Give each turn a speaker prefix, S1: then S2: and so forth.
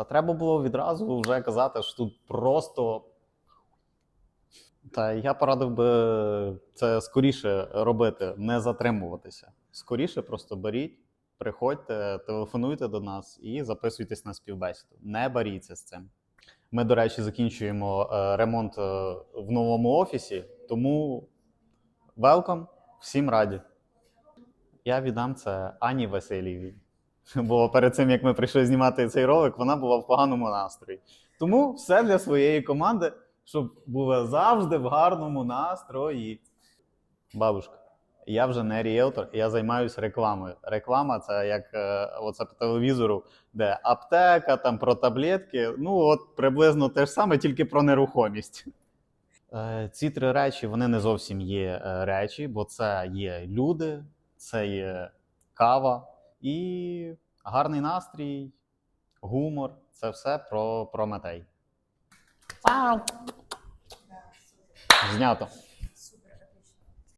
S1: Та треба було відразу вже казати, що тут просто. Та я порадив би це скоріше робити, не затримуватися. Скоріше просто беріть, приходьте, телефонуйте до нас і записуйтесь на співбесіду. Не боріться з цим. Ми, до речі, закінчуємо е, ремонт е, в новому офісі, тому welcome, всім раді. Я віддам це Ані Васильєвій. Бо перед цим, як ми прийшли знімати цей ролик, вона була в поганому настрої. Тому все для своєї команди, щоб була завжди в гарному настрої. Бабушка, я вже не ріелтор, я займаюся рекламою. Реклама це як е, оце по телевізору, де аптека, там про таблетки. Ну, от приблизно те ж саме, тільки про нерухомість. Е, ці три речі вони не зовсім є е, речі, бо це є люди, це є кава і гарний настрій, гумор це все про Прометей. Знято.